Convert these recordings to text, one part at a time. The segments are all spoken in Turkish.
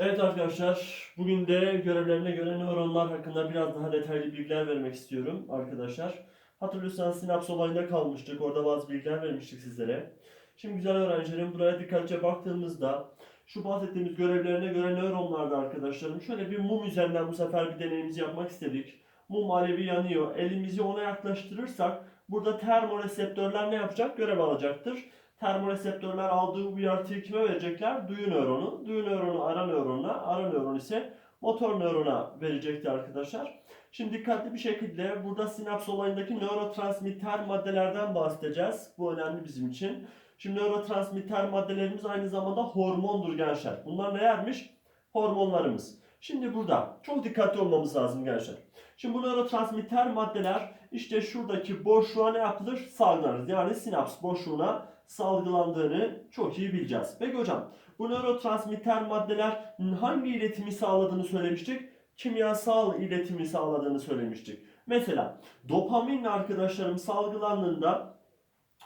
Evet arkadaşlar, bugün de görevlerine göre nöronlar hakkında biraz daha detaylı bilgiler vermek istiyorum arkadaşlar. Hatırlıyorsanız sinaps olayında kalmıştık, orada bazı bilgiler vermiştik sizlere. Şimdi güzel öğrencilerim buraya dikkatlice baktığımızda şu bahsettiğimiz görevlerine göre nöronlarda arkadaşlarım şöyle bir mum üzerinden bu sefer bir deneyimizi yapmak istedik. Mum alevi yanıyor, elimizi ona yaklaştırırsak burada termoreseptörler ne yapacak? Görev alacaktır termoreseptörler aldığı uyartıyı kime verecekler? Duyu nöronu. Duyu nöronu ara nöronuna, ara nöron ise motor nörona verecekti arkadaşlar. Şimdi dikkatli bir şekilde burada sinaps olayındaki nörotransmitter maddelerden bahsedeceğiz. Bu önemli bizim için. Şimdi nörotransmitter maddelerimiz aynı zamanda hormondur gençler. Bunlar nelermiş? Hormonlarımız. Şimdi burada çok dikkatli olmamız lazım gençler. Şimdi bu nörotransmitter maddeler işte şuradaki boşluğa ne yapılır? Salgılanır. Yani sinaps boşluğuna salgılandığını çok iyi bileceğiz. Peki hocam bu nörotransmitter maddeler hangi iletimi sağladığını söylemiştik? Kimyasal iletimi sağladığını söylemiştik. Mesela dopamin arkadaşlarım salgılandığında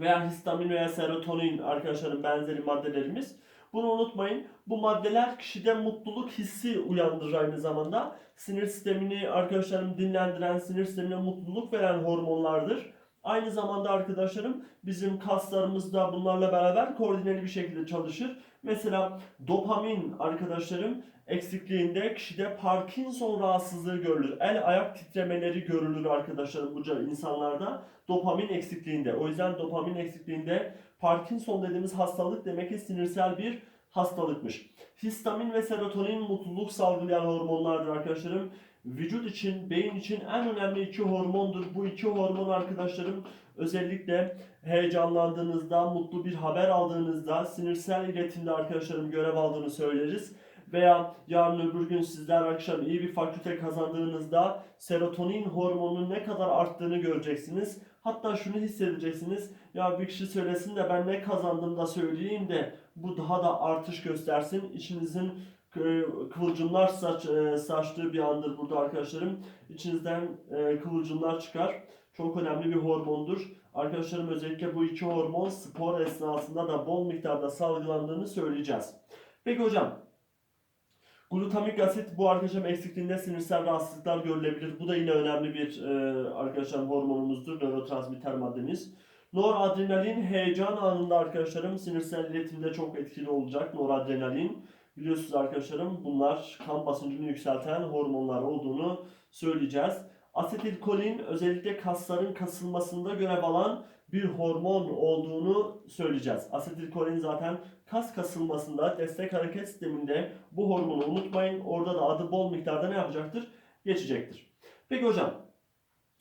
veya histamin veya serotonin arkadaşlarım benzeri maddelerimiz bunu unutmayın. Bu maddeler kişide mutluluk hissi uyandırır aynı zamanda. Sinir sistemini arkadaşlarım dinlendiren, sinir sistemine mutluluk veren hormonlardır. Aynı zamanda arkadaşlarım bizim kaslarımız da bunlarla beraber koordineli bir şekilde çalışır. Mesela dopamin arkadaşlarım eksikliğinde kişide Parkinson rahatsızlığı görülür. El ayak titremeleri görülür arkadaşlarım bu insanlarda dopamin eksikliğinde. O yüzden dopamin eksikliğinde Parkinson dediğimiz hastalık demek ki sinirsel bir hastalıkmış. Histamin ve serotonin mutluluk salgılayan hormonlardır arkadaşlarım. Vücut için, beyin için en önemli iki hormondur. Bu iki hormon arkadaşlarım özellikle heyecanlandığınızda, mutlu bir haber aldığınızda, sinirsel iletimde arkadaşlarım görev aldığını söyleriz. Veya yarın öbür gün sizler akşam iyi bir fakülte kazandığınızda serotonin hormonunun ne kadar arttığını göreceksiniz. Hatta şunu hissedeceksiniz. Ya bir kişi söylesin de ben ne kazandım da söyleyeyim de bu daha da artış göstersin. İçinizin kıvılcımlar saç, e, saçtığı bir andır burada arkadaşlarım. İçinizden e, kıvılcımlar çıkar. Çok önemli bir hormondur. Arkadaşlarım özellikle bu iki hormon spor esnasında da bol miktarda salgılandığını söyleyeceğiz. Peki hocam Glutamik asit bu arkadaşım eksikliğinde sinirsel rahatsızlıklar görülebilir. Bu da yine önemli bir e, arkadaşlar hormonumuzdur, nörotransmitter maddemiz. Noradrenalin heyecan anında arkadaşlarım sinirsel iletimde çok etkili olacak noradrenalin. Biliyorsunuz arkadaşlarım bunlar kan basıncını yükselten hormonlar olduğunu söyleyeceğiz. Asetilkolin özellikle kasların kasılmasında görev alan bir hormon olduğunu söyleyeceğiz. Asetilkolin zaten kas kasılmasında destek hareket sisteminde bu hormonu unutmayın. Orada da adı bol miktarda ne yapacaktır? Geçecektir. Peki hocam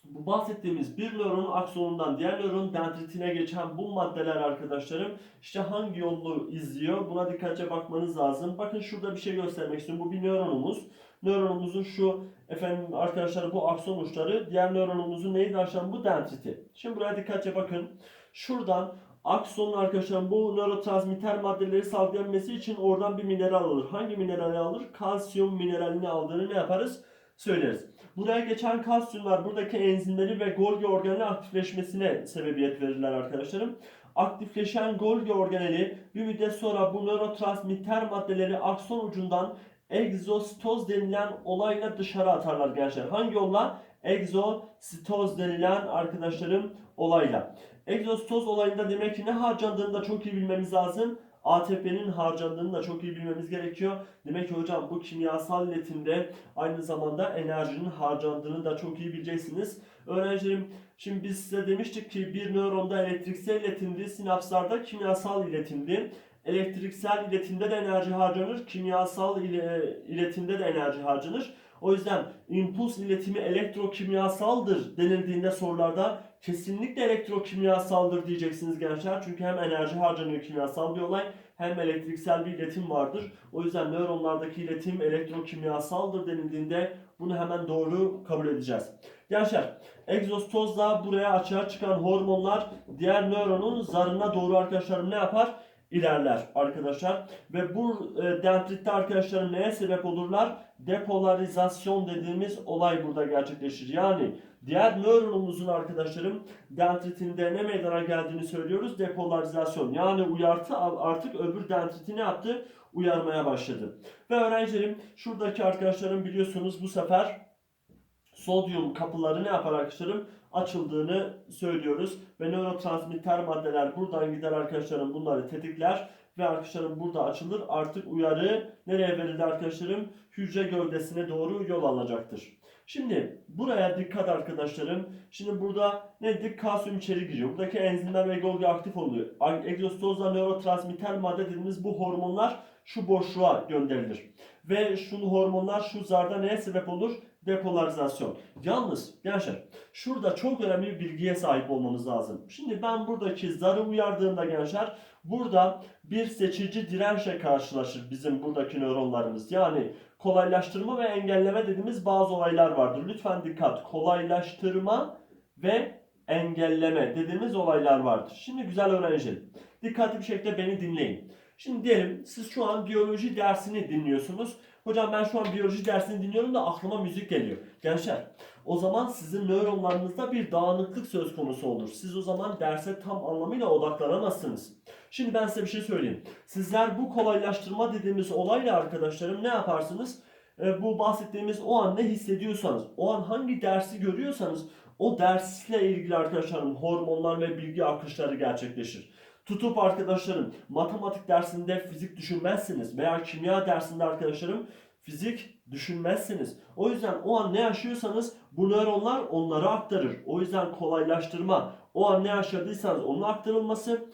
bu bahsettiğimiz bir nöronun aksonundan diğer nöronun dendritine geçen bu maddeler arkadaşlarım işte hangi yolu izliyor buna dikkatli bakmanız lazım. Bakın şurada bir şey göstermek istiyorum. Bu bir nöronumuz. Nöronumuzun şu efendim arkadaşlar bu akson uçları diğer nöronumuzun neydi arkadaşlar bu dendriti. Şimdi buraya dikkatli bakın. Şuradan aksonun arkadaşlar bu nörotransmitter maddeleri salgılayabilmesi için oradan bir mineral alır. Hangi minerali alır? Kalsiyum mineralini aldığını ne yaparız? Söyleriz. Buraya geçen kalsiyumlar buradaki enzimleri ve Golgi organeli aktifleşmesine sebebiyet verirler arkadaşlarım. Aktifleşen Golgi organeli bir müddet sonra bu nörotransmitter maddeleri akson ucundan egzositoz denilen olayla dışarı atarlar gençler. Hangi yolla? Egzositoz denilen arkadaşlarım olayla. Egzositoz olayında demek ki ne harcandığını da çok iyi bilmemiz lazım. ATP'nin harcandığını da çok iyi bilmemiz gerekiyor. Demek ki hocam bu kimyasal iletimde aynı zamanda enerjinin harcandığını da çok iyi bileceksiniz. Öğrencilerim şimdi biz size demiştik ki bir nöronda elektriksel iletimdi, sinapslarda kimyasal iletimdi. Elektriksel iletimde de enerji harcanır, kimyasal ile, iletimde de enerji harcanır. O yüzden impuls iletimi elektrokimyasaldır denildiğinde sorularda kesinlikle elektrokimyasaldır diyeceksiniz gençler. Çünkü hem enerji harcanıyor kimyasal bir olay hem elektriksel bir iletim vardır. O yüzden nöronlardaki iletim elektrokimyasaldır denildiğinde bunu hemen doğru kabul edeceğiz. Gençler egzostozla buraya açığa çıkan hormonlar diğer nöronun zarına doğru arkadaşlarım ne yapar? İlerler arkadaşlar. Ve bu e, dendritte arkadaşlarım neye sebep olurlar? Depolarizasyon dediğimiz olay burada gerçekleşir. Yani diğer nöronumuzun arkadaşlarım dendritinde ne meydana geldiğini söylüyoruz? Depolarizasyon. Yani uyartı artık öbür dendriti ne yaptı? Uyarmaya başladı. Ve öğrencilerim şuradaki arkadaşlarım biliyorsunuz bu sefer sodyum kapıları ne yapar arkadaşlarım? Açıldığını söylüyoruz. Ve nörotransmitter maddeler buradan gider arkadaşlarım bunları tetikler. Ve arkadaşlarım burada açılır. Artık uyarı nereye verildi arkadaşlarım? Hücre gövdesine doğru yol alacaktır. Şimdi buraya dikkat arkadaşlarım. Şimdi burada ne dedik? Kalsiyum içeri giriyor. Buradaki enzimler ve Golgi aktif oluyor. Egzostozla nörotransmitter madde dediğimiz bu hormonlar şu boşluğa gönderilir. Ve şu hormonlar şu zarda neye sebep olur? Depolarizasyon. Yalnız gençler şurada çok önemli bir bilgiye sahip olmamız lazım. Şimdi ben buradaki zarı uyardığımda gençler burada bir seçici dirençle karşılaşır bizim buradaki nöronlarımız. Yani kolaylaştırma ve engelleme dediğimiz bazı olaylar vardır. Lütfen dikkat. Kolaylaştırma ve engelleme dediğimiz olaylar vardır. Şimdi güzel öğrencilerim. Dikkatli bir şekilde beni dinleyin. Şimdi diyelim siz şu an biyoloji dersini dinliyorsunuz. Hocam ben şu an biyoloji dersini dinliyorum da aklıma müzik geliyor. Gençler o zaman sizin nöronlarınızda bir dağınıklık söz konusu olur. Siz o zaman derse tam anlamıyla odaklanamazsınız. Şimdi ben size bir şey söyleyeyim. Sizler bu kolaylaştırma dediğimiz olayla arkadaşlarım ne yaparsınız? E, bu bahsettiğimiz o an ne hissediyorsanız, o an hangi dersi görüyorsanız o dersle ilgili arkadaşlarım hormonlar ve bilgi akışları gerçekleşir. Tutup arkadaşlarım matematik dersinde fizik düşünmezsiniz veya kimya dersinde arkadaşlarım fizik düşünmezsiniz. O yüzden o an ne yaşıyorsanız bu nöronlar onları aktarır. O yüzden kolaylaştırma, o an ne yaşadıysanız onun aktarılması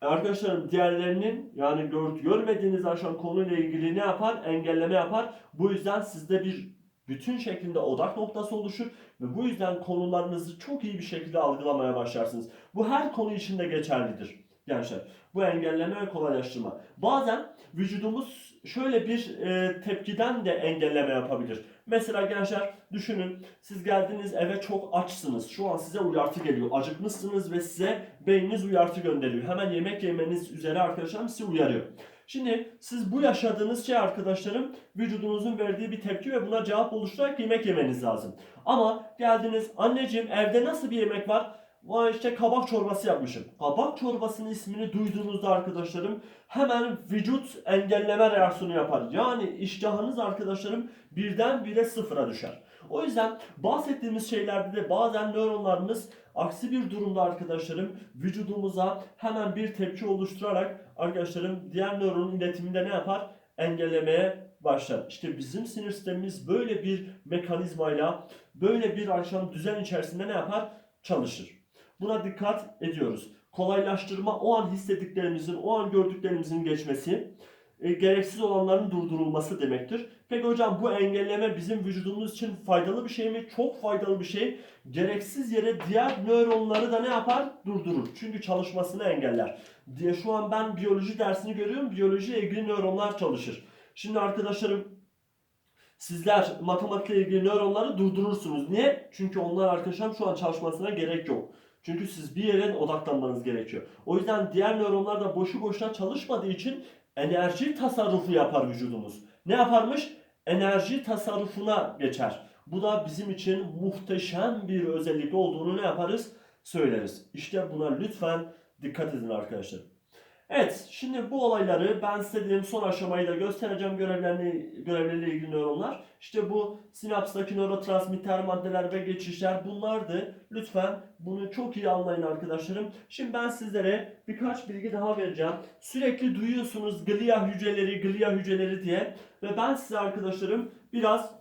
arkadaşlarım diğerlerinin yani gör, görmediğiniz aşan konuyla ilgili ne yapar? Engelleme yapar. Bu yüzden sizde bir bütün şeklinde odak noktası oluşur ve bu yüzden konularınızı çok iyi bir şekilde algılamaya başlarsınız. Bu her konu için de geçerlidir gençler. Bu engelleme ve kolaylaştırma. Bazen vücudumuz şöyle bir e, tepkiden de engelleme yapabilir. Mesela gençler düşünün siz geldiniz eve çok açsınız. Şu an size uyartı geliyor. Acıkmışsınız ve size beyniniz uyartı gönderiyor. Hemen yemek yemeniz üzere arkadaşlarım sizi uyarıyor. Şimdi siz bu yaşadığınız şey arkadaşlarım vücudunuzun verdiği bir tepki ve buna cevap oluşturarak yemek yemeniz lazım. Ama geldiniz anneciğim evde nasıl bir yemek var? Vay işte kabak çorbası yapmışım. Kabak çorbasının ismini duyduğunuzda arkadaşlarım hemen vücut engelleme reaksiyonu yapar. Yani iştahınız arkadaşlarım birdenbire sıfıra düşer. O yüzden bahsettiğimiz şeylerde de bazen nöronlarımız aksi bir durumda arkadaşlarım vücudumuza hemen bir tepki oluşturarak arkadaşlarım diğer nöronun iletiminde ne yapar? Engellemeye başlar. İşte bizim sinir sistemimiz böyle bir mekanizmayla böyle bir akşam düzen içerisinde ne yapar? Çalışır. Buna dikkat ediyoruz. Kolaylaştırma o an hissettiklerimizin, o an gördüklerimizin geçmesi, e, gereksiz olanların durdurulması demektir. Peki hocam bu engelleme bizim vücudumuz için faydalı bir şey mi? Çok faydalı bir şey. Gereksiz yere diğer nöronları da ne yapar? Durdurur. Çünkü çalışmasını engeller. Diye şu an ben biyoloji dersini görüyorum. Biyolojiyle ilgili nöronlar çalışır. Şimdi arkadaşlarım sizler matematikle ilgili nöronları durdurursunuz. Niye? Çünkü onlar arkadaşlar şu an çalışmasına gerek yok. Çünkü siz bir yere odaklanmanız gerekiyor. O yüzden diğer nöronlar da boşu boşuna çalışmadığı için enerji tasarrufu yapar vücudumuz. Ne yaparmış? Enerji tasarrufuna geçer. Bu da bizim için muhteşem bir özellik olduğunu ne yaparız? Söyleriz. İşte buna lütfen dikkat edin arkadaşlar. Evet, şimdi bu olayları ben size dedim son aşamayı da göstereceğim görevlerini, görevleriyle ilgili nöronlar. İşte bu sinapstaki nörotransmitter maddeler ve geçişler bunlardı. Lütfen bunu çok iyi anlayın arkadaşlarım. Şimdi ben sizlere birkaç bilgi daha vereceğim. Sürekli duyuyorsunuz glia hücreleri, glia hücreleri diye. Ve ben size arkadaşlarım biraz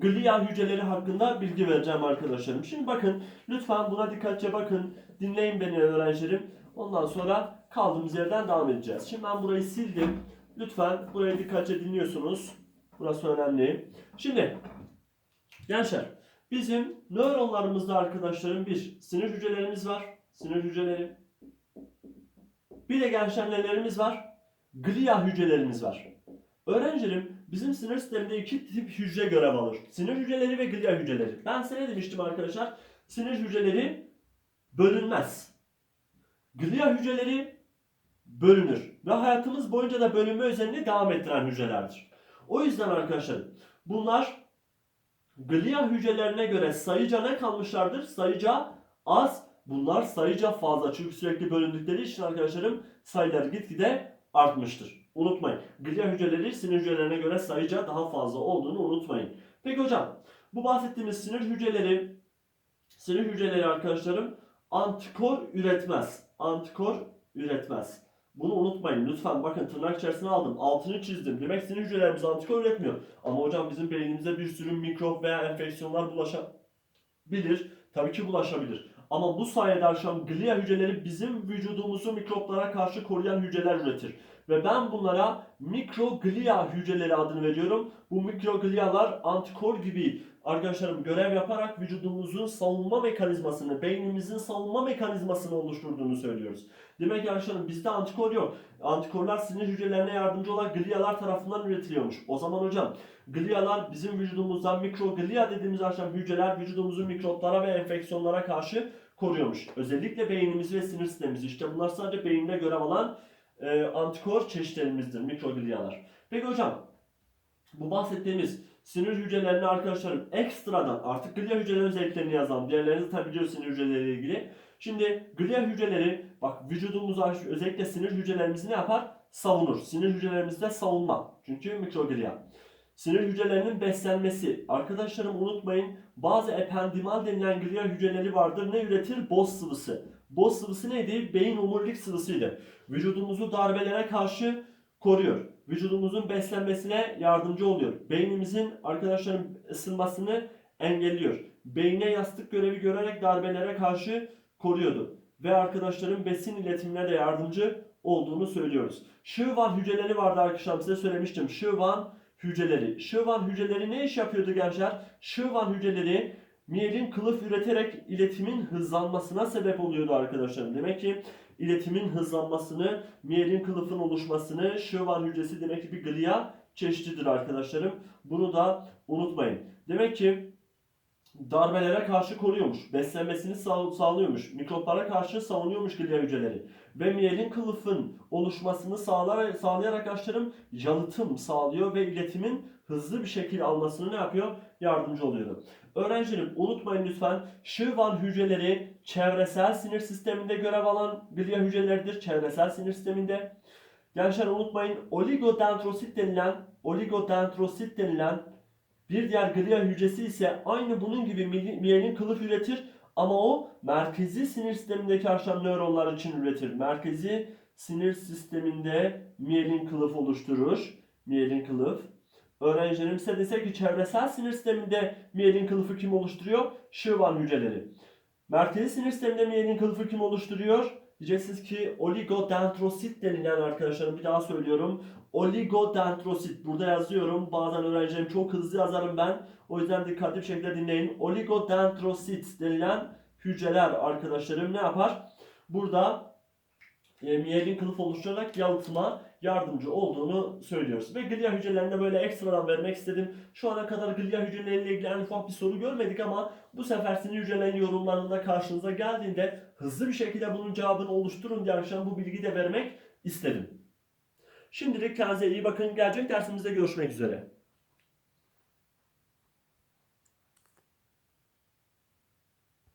glia hücreleri hakkında bilgi vereceğim arkadaşlarım. Şimdi bakın lütfen buna dikkatçe bakın. Dinleyin beni öğrencilerim. Ondan sonra kaldığımız yerden devam edeceğiz. Şimdi ben burayı sildim. Lütfen buraya dikkatli dinliyorsunuz. Burası önemli. Şimdi gençler bizim nöronlarımızda arkadaşlarım bir sinir hücrelerimiz var. Sinir hücreleri. Bir de gençler nelerimiz var? Glia hücrelerimiz var. Öğrencilerim bizim sinir sisteminde iki tip hücre görev alır. Sinir hücreleri ve glia hücreleri. Ben size ne demiştim arkadaşlar? Sinir hücreleri bölünmez. Glia hücreleri bölünür. Ve hayatımız boyunca da bölünme özelliğini devam ettiren hücrelerdir. O yüzden arkadaşlar bunlar glia hücrelerine göre sayıca ne kalmışlardır? Sayıca az. Bunlar sayıca fazla. Çünkü sürekli bölündükleri için arkadaşlarım sayıları gitgide artmıştır. Unutmayın. Glia hücreleri sinir hücrelerine göre sayıca daha fazla olduğunu unutmayın. Peki hocam bu bahsettiğimiz sinir hücreleri sinir hücreleri arkadaşlarım antikor üretmez. Antikor üretmez. Bunu unutmayın lütfen bakın tırnak içerisine aldım altını çizdim. Demek sinir hücrelerimiz antikor üretmiyor. Ama hocam bizim beynimize bir sürü mikrop veya enfeksiyonlar bulaşabilir. Tabii ki bulaşabilir. Ama bu sayede akşam glia hücreleri bizim vücudumuzu mikroplara karşı koruyan hücreler üretir. Ve ben bunlara mikroglia hücreleri adını veriyorum. Bu mikroglialar antikor gibi arkadaşlarım görev yaparak vücudumuzun savunma mekanizmasını, beynimizin savunma mekanizmasını oluşturduğunu söylüyoruz. Demek ki arkadaşlarım bizde antikor yok. Antikorlar sinir hücrelerine yardımcı olan glialar tarafından üretiliyormuş. O zaman hocam glialar bizim vücudumuzdan mikroglia dediğimiz akşam hücreler vücudumuzu mikroplara ve enfeksiyonlara karşı koruyormuş. Özellikle beynimizi ve sinir sistemimizi. İşte bunlar sadece beyinde görev alan e, antikor çeşitlerimizdir mikroglialar. Peki hocam bu bahsettiğimiz sinir hücrelerini arkadaşlarım ekstradan artık glia hücrelerinin özelliklerini yazalım. Diğerlerini tabi biliyoruz sinir hücreleriyle ilgili. Şimdi glia hücreleri bak vücudumuza özellikle sinir hücrelerimizi ne yapar? Savunur. Sinir hücrelerimizde savunma. Çünkü mikroglia. Sinir hücrelerinin beslenmesi. Arkadaşlarım unutmayın bazı ependimal denilen glia hücreleri vardır. Ne üretir? Boz sıvısı. Boz sıvısı neydi? Beyin omurilik sıvısıydı. Vücudumuzu darbelere karşı koruyor. Vücudumuzun beslenmesine yardımcı oluyor. Beynimizin arkadaşlarım ısınmasını engelliyor. Beyne yastık görevi görerek darbelere karşı koruyordu. Ve arkadaşların besin iletimine de yardımcı olduğunu söylüyoruz. Şıvan hücreleri vardı arkadaşlar size söylemiştim. Şıvan hücreleri. Şıvan hücreleri ne iş yapıyordu gençler? Şıvan hücreleri miyelin kılıf üreterek iletimin hızlanmasına sebep oluyordu arkadaşlarım. Demek ki iletimin hızlanmasını, miyelin kılıfın oluşmasını, Şıvan hücresi demek ki bir glia çeşididir arkadaşlarım. Bunu da unutmayın. Demek ki darbelere karşı koruyormuş. Beslenmesini sağ- sağlıyormuş. Mikroplara karşı savunuyormuş glia hücreleri. Ve miyelin kılıfın oluşmasını sağlar, sağlayarak arkadaşlarım yalıtım sağlıyor ve iletimin hızlı bir şekilde almasını ne yapıyor? Yardımcı oluyor. Öğrencilerim unutmayın lütfen Şıvan hücreleri çevresel sinir sisteminde görev alan glia hücreleridir. Çevresel sinir sisteminde. Gençler unutmayın oligodendrosit denilen oligodendrosit denilen bir diğer glia hücresi ise aynı bunun gibi mi- miyelin kılıf üretir ama o merkezi sinir sistemindeki aşan nöronlar için üretir. Merkezi sinir sisteminde miyelin kılıf oluşturur. Miyelin kılıf. Öğrencilerim ise dese ki çevresel sinir sisteminde miyelin kılıfı kim oluşturuyor? Şıvan hücreleri. Merkezi sinir sisteminde miyelin kılıfı kim oluşturuyor? Diyeceksiniz ki oligodendrosit denilen arkadaşlarım bir daha söylüyorum. Oligodendrosit. Burada yazıyorum. Bazen öğrencilerim çok hızlı yazarım ben. O yüzden dikkatli bir şekilde dinleyin. Oligodendrosit denilen hücreler arkadaşlarım ne yapar? Burada e, miyelin kılıf oluşturarak yalıtıma yardımcı olduğunu söylüyoruz. Ve glia hücrelerine böyle ekstradan vermek istedim. Şu ana kadar glia hücreleriyle ilgili en ufak bir soru görmedik ama bu sefer sinir hücrelerin yorumlarında karşınıza geldiğinde hızlı bir şekilde bunun cevabını oluşturun diye akşam bu bilgiyi de vermek istedim. Şimdilik kendinize iyi bakın. Gelecek dersimizde görüşmek üzere.